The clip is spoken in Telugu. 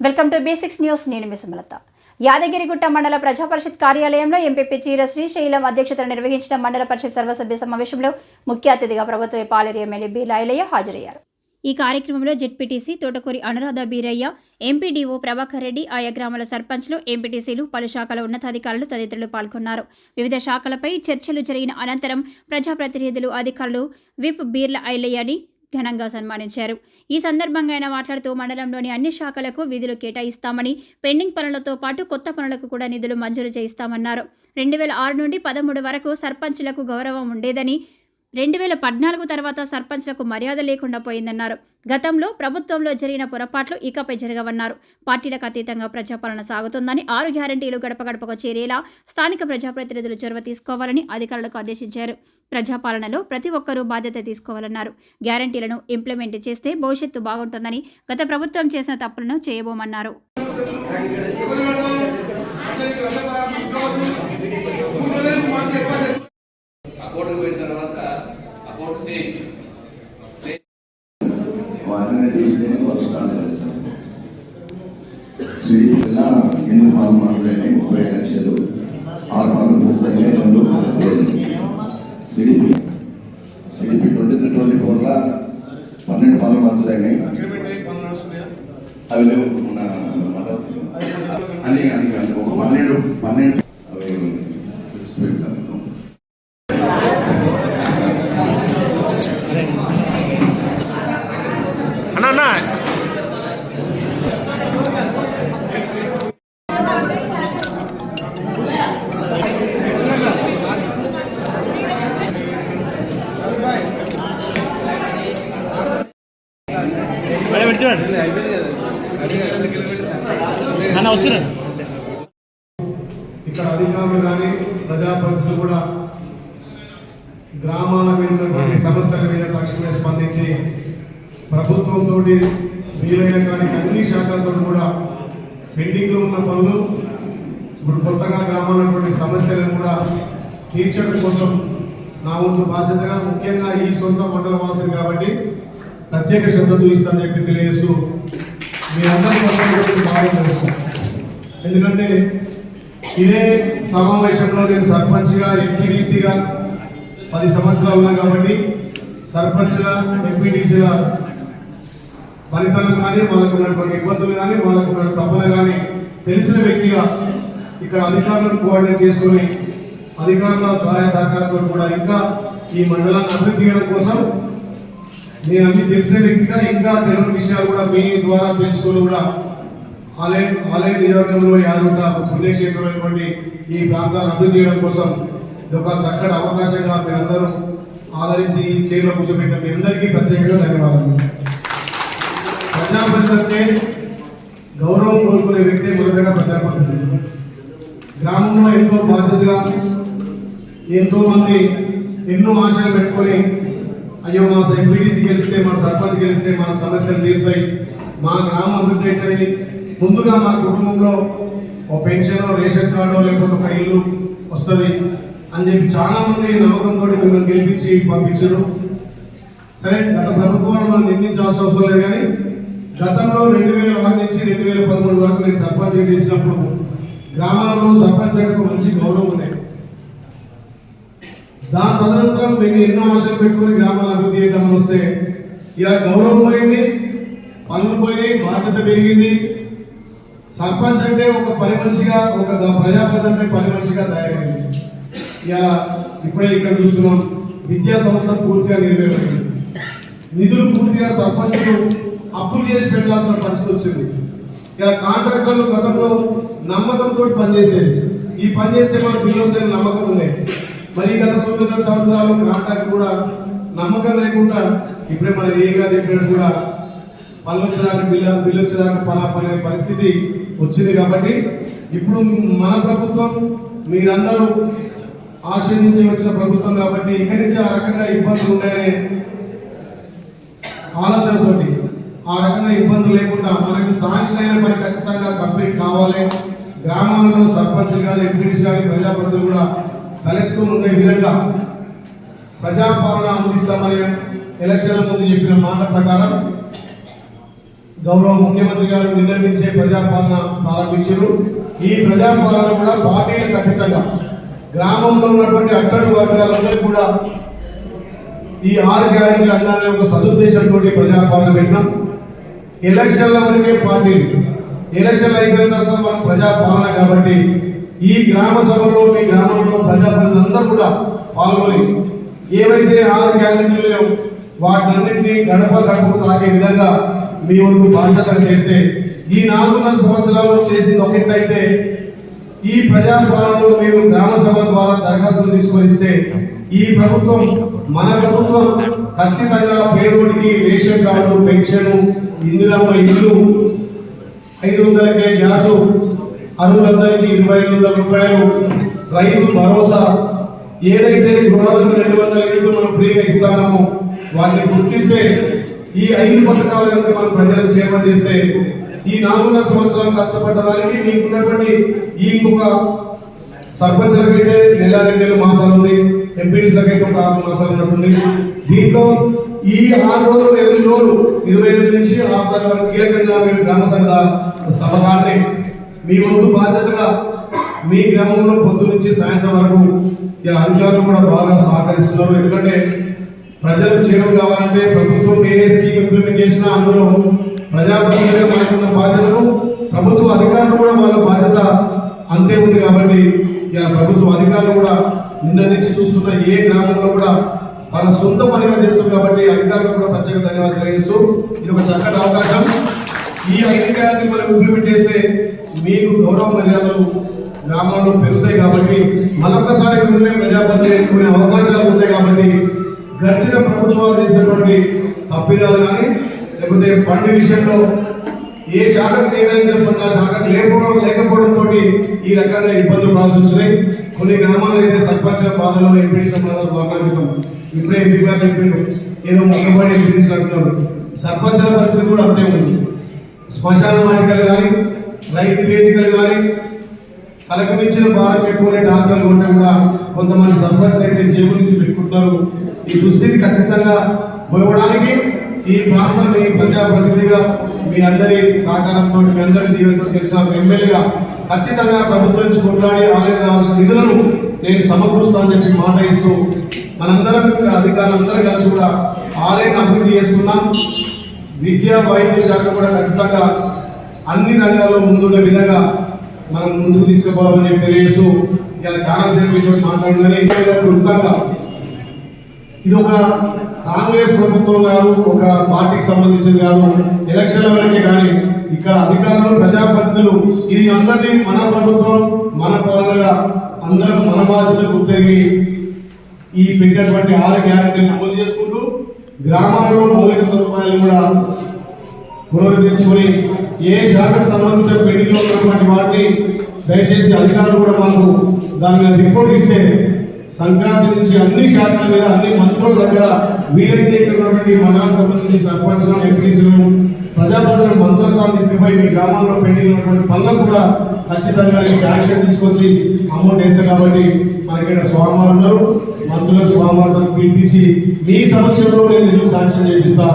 వెల్కమ్ టు బేసిక్స్ న్యూస్ నేను మిసమలత యాదగిరిగుట్ట మండల ప్రజా పరిషత్ కార్యాలయంలో ఎంపీపీ చీర శ్రీశైలం అధ్యక్షతన నిర్వహించిన మండల పరిషత్ సర్వసభ్య సమావేశంలో ముఖ్య అతిథిగా ప్రభుత్వ పాలేరు ఎమ్మెల్యే బి లాయలయ్య హాజరయ్యారు. ఈ కార్యక్రమంలో జెడ్పీటీసీ తోటకూరి అనురాధ బీరయ్య ఎంపీడీఓ ప్రభాకర్ రెడ్డి ఆయా గ్రామాల సర్పంచ్లు ఎంపీటీసీలు పలు శాఖల ఉన్నతాధికారులు తదితరులు పాల్గొన్నారు. వివిధ శాఖలపై చర్చలు జరిగిన అనంతరం ప్రజాప్రతినిధులు అధికారులు విప్ బీర్ల ఐలయ్యని ఘనంగా సన్మానించారు. ఈ సందర్భంగా ఆయన మాట్లాడుతూ మండలంలోని అన్ని శాఖలకు విధులు కేటాయిస్తామని పెండింగ్ పనులతో పాటు కొత్త పనులకు కూడా నిధులు మంజూరు చేయిస్తామన్నారు. రెండు వేల ఆరు నుండి పదమూడు వరకు సర్పంచ్లకు గౌరవం ఉండేదని రెండు వేల పద్నాలుగు తర్వాత సర్పంచ్లకు మర్యాద లేకుండా పోయిందన్నారు. గతంలో ప్రభుత్వంలో జరిగిన పొరపాట్లు ఇకపై జరగవన్నారు. పార్టీలకు అతీతంగా ప్రజాపాలన సాగుతుందని ఆరు గ్యారంటీలు గడప గడపకు చేరేలా స్థానిక ప్రజాప్రతినిధులు చొరవ తీసుకోవాలని అధికారులకు ఆదేశించారు. ప్రజాపాలనలో ప్రతి ఒక్కరూ బాధ్యత తీసుకోవాలన్నారు. గ్యారంటీలను ఇంప్లిమెంట్ చేస్తే భవిష్యత్తు బాగుంటుందని గత ప్రభుత్వం చేసిన తప్పులను చేయబోమన్నారు. శ్రీ జిల్లా ఎనిమిది పాలు ముప్పై లక్షలు ఆరు పాలు పూర్తయినాయి రెండు CDP CDP twenty three twenty ఫోర్లో పన్నెండు పాలు మాత్రమే అవి లేవు. మన అని ఒక పన్నెండు పన్నెండు అవి పెడతాను అన్న అన్న మేడం ఇటు చూడండి అన్న వస్తున్నాను ఇక్కడ అధికారులు కానీ ప్రజాప్రతినిధులు కూడా గ్రామాల మీద సమస్యల మీద తక్షణమే స్పందించి ప్రభుత్వంతో వీలైన కానీ అన్ని శాఖలతో కూడా పెండింగ్లో ఉన్న పనులు ఇప్పుడు కొత్తగా గ్రామాలటువంటి సమస్యలను కూడా తీర్చడం కోసం నా వంతు బాధ్యతగా ముఖ్యంగా ఈ సొంత మండల వాసిని కాబట్టి ప్రత్యేక శ్రద్ధ చూపిస్తానని చెప్పి తెలియజేస్తూ మీ అందరి బాగా తెలుసు ఎందుకంటే ఇదే సమావేశంలో నేను సర్పంచ్గా ఎంపీడీసీగా పది సంవత్సరాలు ఉన్నాను కాబట్టి సర్పంచ్ల ఎంపీడీసీల ఫలితాలు కానీ వాళ్ళకు ఉన్నటువంటి ఇబ్బందులు కానీ వాళ్ళకు ఉన్న తపన కానీ తెలిసిన వ్యక్తిగా ఇక్కడ అధికారులను కోఆర్డినేట్ చేసుకుని అధికారుల సహాయ సహకారంతో కూడా ఇంకా ఈ మండలాన్ని అభివృద్ధి చేయడం కోసం నేను అన్ని తెలిసిన వ్యక్తిగా ఇంకా తెలియని విషయాలు కూడా మీ ద్వారా తెలుసుకొని కూడా ఆలయ ఆలయ నియోజకవర్గంలో యాదుంట పుణ్యక్షేత్రమైనటువంటి ఈ ప్రాంతాన్ని అభివృద్ధి చేయడం కోసం ఇది ఒక చక్కటి అవకాశంగా మీరందరూ ఆదరించి ఈ చైర్లో కూర్చోబెట్టిన మీ అందరికీ ప్రత్యేకంగా ధన్యవాదాలు. ప్రజాప్రతినిధి గౌరవం కోరుకునే వ్యక్తి మొదటగా ప్రజాప్రతినిధి. గ్రామంలో ఎంతో బాధ్యతగా ఎంతో మంది ఎన్నో ఆశలు పెట్టుకొని అయ్యో మా ఎంపీటీసీ గెలిస్తే మా సర్పంచ్ గెలిస్తే మా సమస్యలు తీరుతాయి మా గ్రామం అభివృద్ధి అవుతుంది ముందుగా మా కుటుంబంలో ఒక పెన్షన్ రేషన్ కార్డు లేకపోతే ఒక ఇల్లు వస్తుంది అని చెప్పి చాలా మంది నమ్మకంతో మిమ్మల్ని గెలిపించి పంపించారు. సరే గత ప్రభుత్వాన్ని మనం నిందించాల్సిన అవసరం లేదు కానీ గతంలో రెండు వేల ఆరు నుంచి రెండు వేల పదమూడు వరకు నేను సర్పంచ్ చేసినప్పుడు గ్రామాలలో సర్పంచ్ అంటే ఒక మంచి గౌరవం ఉండేది దాని తదనంతరం మేము ఎన్నో ఆశలు పెట్టుకుని గ్రామాల అభివృద్ధి చేద్దామని వస్తే ఇలా గౌరవం పోయింది పనులు పోయినాయి బాధ్యత పెరిగింది. సర్పంచ్ అంటే ఒక పని మనిషిగా ఒక గ- అంటే పని మనిషిగా తయారైంది. ఇలా ఇప్పుడే ఇక్కడ చూస్తున్నాం విద్యా సంస్థ పూర్తిగా నిర్వహించింది. నిధులు పూర్తిగా సర్పంచులు అప్పులు చేసి పెట్టాల్సిన పరిస్థితి వచ్చింది. ఇలా కాంట్రాక్టర్లు గతంలో నమ్మకంతో పనిచేసేది. ఈ పని చేస్తే మన బిల్లు నమ్మకం ఉండేది మరి గత తొమ్మిదిన్నర సంవత్సరాలు కాంట్రాక్ట్ కూడా నమ్మకం లేకుండా ఇప్పుడే మన ఏ గారు చెప్పినట్టు కూడా పళ్ళు వచ్చేదాకా బిల్లు బిల్లు వచ్చేదాకా పలా పనే పరిస్థితి వచ్చింది కాబట్టి ఇప్పుడు మన ప్రభుత్వం మీరందరూ ఆశ్రయించి వచ్చిన ప్రభుత్వం కాబట్టి ఇక్కడి నుంచి ఆ రకంగా ఇబ్బందులు ఉన్నాయనే ఆలోచనతోటి ఆ రకంగా ఇబ్బందులు లేకుండా మనకు సాంక్షన్ అయిన పని ఖచ్చితంగా కంప్లీట్ కావాలి. గ్రామాలలో సర్పంచులు కానీ ఎంపీడీస్ కానీ ప్రజాప్రతినిధులు కూడా తలెత్తుకుని ఉండే విధంగా ప్రజాపాలన అందిస్తామని ఎలక్షన్ల ముందు చెప్పిన మాట ప్రకారం గౌరవ ముఖ్యమంత్రి గారు నిర్ణయించే ప్రజాపాలన ప్రారంభించారు. ఈ ప్రజాపాలన కూడా పార్టీలకు అతీతంగా గ్రామంలో ఉన్నటువంటి అట్టడుగు వర్గాలందరికీ కూడా ఈ ఆరు గ్యారెంటీలు అందాలనే ఒక సదుద్దేశంతో ప్రజాపాలన పెట్టినాం. ఎలక్షన్ల వరకే పార్టీలు ఎలక్షన్లు అయిపోయిన తర్వాత మనం ప్రజాపాలన కాబట్టి ఈ గ్రామ సభలో మీ గ్రామంలో ప్రజాప్రతినిధులందరూ కూడా పాల్గొని ఏవైతే ఆరు గ్యారెంటీలు లేవు వాటినన్నింటినీ గడప గడప తాగే విధంగా మీ వంతు బాధ్యత చేస్తే ఈ నాలుగున్నర సంవత్సరాలు చేసింది ఒక అయితే ఈ ప్రజాపాలనలో మీరు గ్రామ సభ ద్వారా దరఖాస్తులు తీసుకొని ఇస్తే ఈ ప్రభుత్వం మన ప్రభుత్వం ఖచ్చితంగా పేదోడికి రేషన్ కార్డు పెన్షన్ ఇందిరమ్మ ఇల్లు ఐదు వందలకే గ్యాసు అరువులందరికీ ఇరవై ఐదు వందల రూపాయలు రైతు భరోసా ఏదైతే గృహాలకు రెండు వందల ఇళ్ళు మనం ఫ్రీగా ఇస్తామో వాటిని గుర్తిస్తే ఈ ఐదు పథకాల యొక్క మనం ప్రజలకు సేవ చేస్తే ఈ నాలుగున్నర సంవత్సరాలు కష్టపడ్డ దానికి మీకున్నటువంటి ఈ ఇంకొక సర్పంచులకు అయితే నెల రెండు నెలలు మాసాలు ఉంది. ఎంపీడీసీలకు అయితే ఒక ఆరు మాసాలు ఉన్నట్టుంది. దీంట్లో ఈ ఆరు రోజులు ఎనిమిది రోజులు ఇరవై ఎనిమిది నుంచి ఆరు తారీఖు వరకు కీలకంగా మీరు గ్రామ సంఘ సభకాన్ని మీ ముందు బాధ్యతగా మీ గ్రామంలో పొద్దు నుంచి సాయంత్రం వరకు ఇలా అధికారులు కూడా బాగా సహకరిస్తున్నారు. ఎందుకంటే ప్రజలు చేరువ కావాలంటే ప్రభుత్వం ఏ స్కీమ్ ఇంప్లిమెంట్ చేసినా అందులో ప్రజాప్రతినిధిగా మనకున్న బాధ్యతలు ప్రభుత్వ అధికారులు కూడా వాళ్ళ బాధ్యత అంతే ఉంది కాబట్టి ఇలా ప్రభుత్వ అధికారులు కూడా నిన్న నుంచి చూస్తున్న ఏ గ్రామంలో కూడా తన సొంత పనిగా చేస్తుంది కాబట్టి అధికారులు కూడా ప్రత్యేక ధన్యవాదాలు తెలియజేస్తూ ఇది ఒక చక్కటి అవకాశం. ఈ అధికారాన్ని మనం ఇంప్లిమెంట్ చేస్తే మీకు గౌరవ మర్యాదలు గ్రామాల్లో పెరుగుతాయి కాబట్టి మరొకసారి మిమ్మల్ని ప్రజాపతి అవకాశాలు ఉంటాయి కాబట్టి గడిచిన ప్రభుత్వాలు చేసినటువంటి తప్పిదాలు కానీ లేకపోతే ఫండ్ విషయంలో ఏ శాఖకు కేటాయించిన పనులు ఆ శాఖకు లేకపోవడం లేకపోవడంతో ఈ రకంగా ఇబ్బందులు పడాల్సి వచ్చినాయి. కొన్ని గ్రామాలు అయితే సర్పంచుల బాధలు ఎంపీసిన బాధలు ఇప్పుడే ఎంపీ గారు చెప్పిండు నేను మొక్కబడి ఎంపీసీ సర్పంచుల పరిస్థితి కూడా అంతే ఉంది. శ్మశాన వాటికలు కానీ రైతు వేదికలు కానీ తలకు మించిన భారం పెట్టుకునే డాక్టర్లు ఉంటే కూడా కొంతమంది సర్పంచ్ అయితే జేబు నుంచి పెట్టుకుంటారు ఈ దుస్థితి ఖచ్చితంగా పోవడానికి ఈ ప్రాంతం ఈ ప్రజాప్రతినిధిగా మీ అందరి సహకారంతో మీ అందరి దీవెనతో తెలిసిన ఎమ్మెల్యేగా ఖచ్చితంగా ప్రభుత్వం నుంచి కొట్లాడి ఆలయం రావాల్సిన నిధులను నేను సమకూరుస్తానని చెప్పి మాట ఇస్తూ మనందరం ఇక్కడ అధికారులందరం కలిసి కూడా ఆలయం అభివృద్ధి చేసుకున్నాం విద్యా వైద్య శాఖ కూడా ఖచ్చితంగా అన్ని రంగాల్లో ముందున్న విధంగా మనం ముందుకు తీసుకుపోవాలని చెప్పి తెలియజేస్తూ ఇలా చాలా సేపు మాట్లాడుతుందని వృత్తంగా ఇది ఒక కాంగ్రెస్ ప్రభుత్వం కాదు ఒక పార్టీకి సంబంధించింది కాదు. ఎలక్షన్ల వరకే కానీ ఇక్కడ అధికారులు ప్రజాప్రతినిధులు ఇది అందరినీ మన ప్రభుత్వం మన పాలనగా అందరం మన బాధ్యత గుర్తిరిగి ఈ పెట్టినటువంటి ఆరు గ్యారెంటీని అమలు చేసుకుంటూ గ్రామాలలో మౌలిక సదుపాయాలు కూడా పునరుద్ధరించుకొని ఏ శాఖకు సంబంధించిన పెళ్ళిలో ఉన్నటువంటి వాటిని దయచేసి అధికారులు కూడా మాకు దాని మీద రిపోర్ట్ ఇస్తే సంక్రాంతి నుంచి అన్ని శాఖల మీద అన్ని మంత్రుల దగ్గర వీలైతే ఇక్కడ ఉన్నటువంటి సంబంధించి సర్పంచులను ఎంపీసీలను ప్రజాప్రతినిధుల మంత్రులను తీసుకుపోయి మీ గ్రామాల్లో పెండింగ్ ఉన్నటువంటి పనులకు కూడా ఖచ్చితంగా ఈ శాంక్షన్ తీసుకొచ్చి అమౌంట్ వేస్తారు కాబట్టి మనకి ఇక్కడ స్వామివారు ఉన్నారు మంత్రులకు స్వామివారితో పిలిపించి మీ సమక్షంలో నేను నిధులు శాంక్షన్ చేపిస్తా?